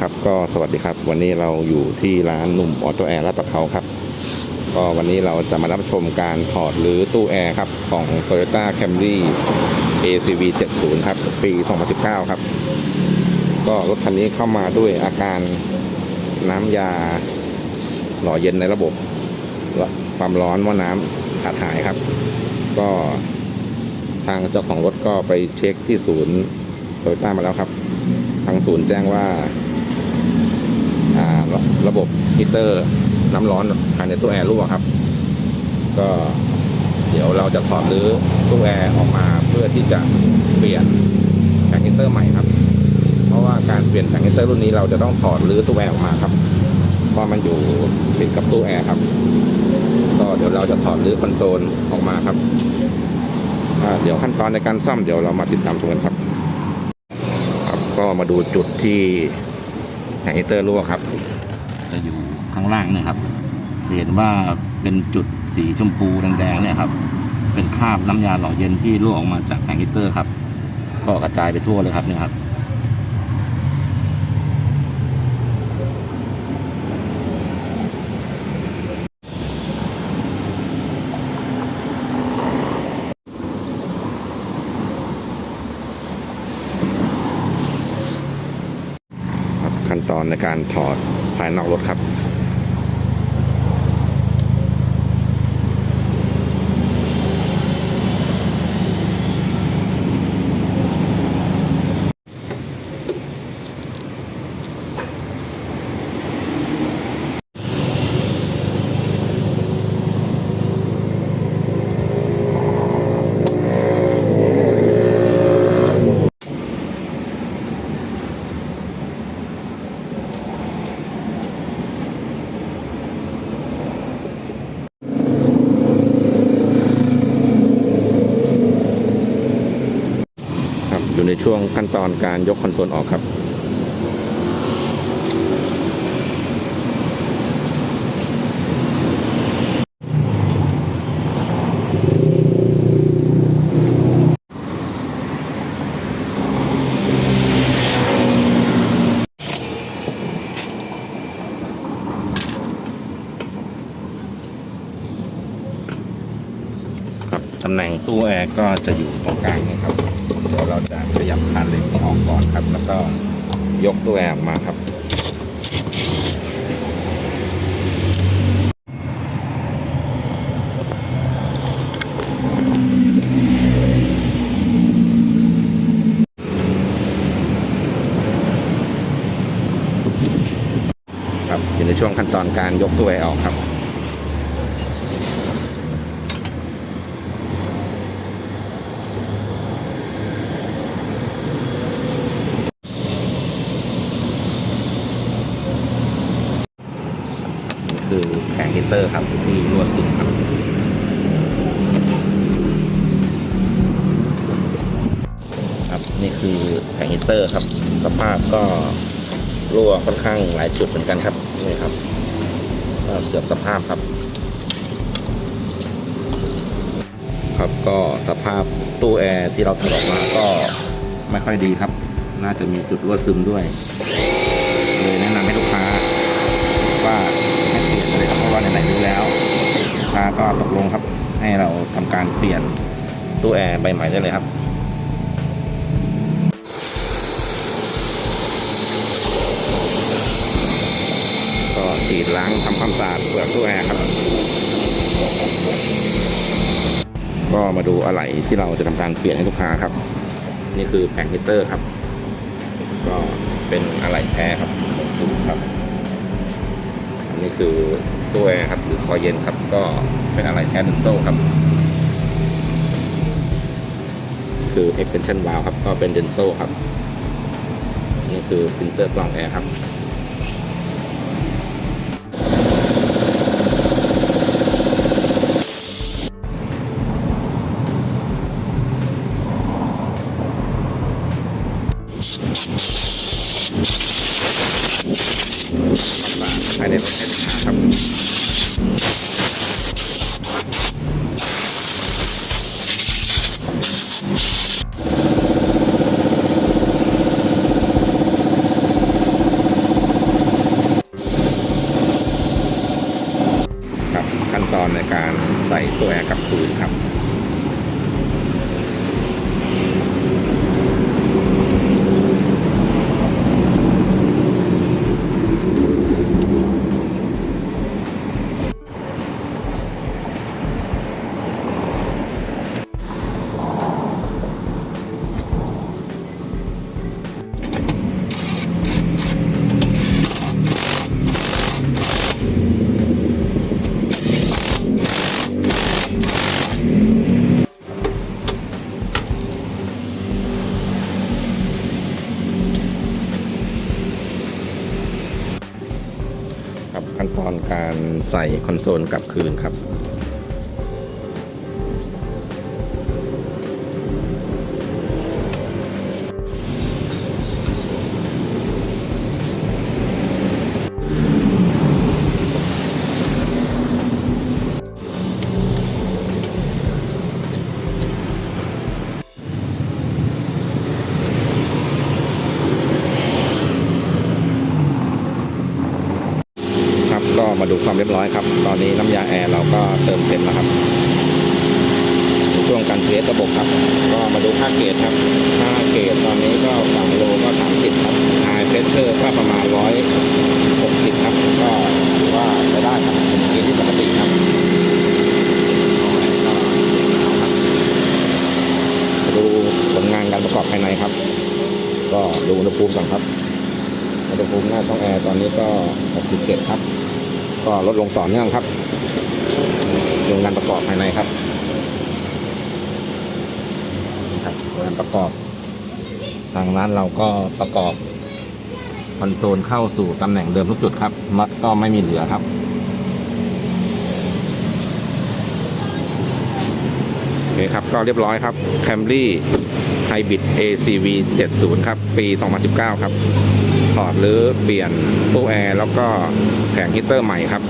ครับก็สวัสดีครับ วันนี้เราอยู่ที่ร้านหนุ่มออโตแอร์ลาดประเขาครับ ก็วันนี้เราจะมารับชมการถอดหรือตู้แอร์ครับ ของ Toyota Camry ACV 70 ครับ ปี 2019 ครับ ก็รถคันนี้เข้ามาด้วยอาการน้ำยาหล่อเย็นในระบบ ความร้อนว่าน้ำขาดหายครับ ก็ทางเจ้าของรถก็ไปเช็คที่ศูนย์โตโยต้ามาแล้วครับ ทางศูนย์แจ้งว่า ระระบบฮีเตอร์น้ำร้อนภายในตู้แอร์รั่วครับ ก็เดี๋ยวเราจะถอดรื้อตู้แอร์ออกมาเพื่อที่จะเปลี่ยนแผงฮีเตอร์ใหม่ครับ เพราะว่าการเปลี่ยนแผงฮีเตอร์รุ่นนี้เราจะต้องถอดรื้อตู้แอร์ออกมาครับเพราะมันอยู่ติดกับตู้แอร์ครับ ก็เดี๋ยวเราจะถอดรื้อคอนโซลออกมาครับเดี๋ยวขั้นตอนในการซ่อมเดี๋ยวเรามาติดตามชมกันครับ ครับก็มาดูจุดที่ แผงฮีเตอร์รั่วครับ จะอยู่ข้างล่างเนี่ยครับจะเห็นว่าเป็นจุดสีชมพูแดงๆเนี่ยครับ เป็นคราบน้ำยาหล่อเย็นที่รั่วออกมาจากแผงฮีเตอร์ครับ ก็กระจายไปทั่วเลยครับเนี่ยครับ ตอนในการถอดภายนอกรถครับ อยู่ในช่วงขั้นตอนการยกคอนโซลออกครับ ครับตำแหน่งตู้แอร์ก็จะอยู่ตรงกลางนี่ครับ เดี๋ยวเราจะขยับคานเหล็กนี้ออกก่อนครับ แล้วก็ยกตู้แอร์ออกมาครับ ครับอยู่ในช่วงขั้นตอนการยกตู้แอร์ออกครับ นี่คือ แผงฮีเตอร์ครับที่รั่วซึมครับครับนี่คือแผงฮีเตอร์ครับ สภาพก็รั่วค่อนข้างหลายจุดเหมือนกันครับนี่ครับก็เสื่อมสภาพครับ ครับก็สภาพตู้แอร์ที่เราถอดออกมาก็ไม่ค่อยดีครับ น่าจะมีจุดรั่วซึมด้วย เลยแนะนำให้ลูกค้าให้เปลี่ยนเลยครับเพราะว่าไหนๆดูแล้วลูก ค้าก็ตกลงครับ ให้เราทำการเปลี่ยนตู้แอร์ใบใหม่ได้เลยครับก็ฉีดล้างทำความสะอาดเปลือกตู้แอร์ครับ ก็มาดูอะไหล่ที่เราจะทำการเปลี่ยนให้ลูกค้าครับ นี่คือแผงฮีเตอร์ครับ ก็เป็นอะไหล่แท้ครับของสูงครับ อันนี้คือตู้แอร์ครับหรือคอยเย็นครับ ก็เป็นอะไรแท้เดนโซ่ครับ คือ extension valve ครับ ก็เป็นเดนโซ่ครับ นี่คือฟิลเตอร์กล่องแอร์ครับ ขั้นตอนในการใส่ตัวแอร์กับพื้นครับ ใส่คอนโซลกลับคืนครับ ก็มาดูความเรียบร้อยครับ ตอนนี้น้ำยาแอร์เราก็เติมเต็มแล้วครับ ช่วงการเทสระบบครับ ก็มาดูค่าเกจครับ ค่าเกจตอนนี้ก็ฝั่งโลก็30ครับไฮเพรสเชอร์ก็ประมาณ160ครับ ก็ถือว่าใช้ได้ครับเกณฑ์ที่ปกติครับมาดูผลงานการประกอบภายในครับ ก็ดูอุณหภูมิก่อนครับอุณหภูมิหน้าช่องแอร์ตอนนี้ก็ 67 ครับ ก็ลดลงต่อเนื่องครับดูงานประกอบภายในครับครับงานประกอบ ทางร้านเราก็ประกอบคอนโซลเข้าสู่ตำแหน่งเดิมทุกจุดครับน็อตก็ไม่มีเหลือครับโอเคครับก็เรียบร้อยครับ Camry Hybrid ACV 70 ครับ ปี 2019 ครับ ถอดหรือเปลี่ยนตู้แอร์แล้วก็แผงฮีตเตอร์ใหม่ครับ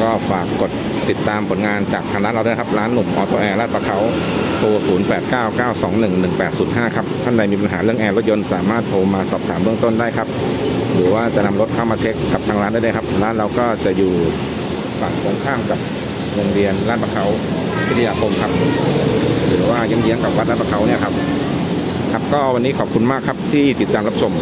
ก็ฝากกดติดตามผลงานจากทางร้านเราด้วยครับ ร้านหนุ่มออโตแอร์ลาดประเขาโทร 0899211805 ครับ ท่านใดมีปัญหาเรื่องแอร์รถยนต์สามารถโทรมาสอบถามเบื้องต้นได้ครับ หรือว่าจะนำรถเข้ามาเช็คกับทางร้านได้เลยครับ ร้านเราก็จะอยู่ฝั่งตรงข้ามกับโรงเรียนลาดประเขาพิทยาคมครับ หรือว่าเยื้องๆกับวัดลาดประเขาเนี่ยครับครับก็วันนี้ขอบคุณมากครับที่ติดตามรับชม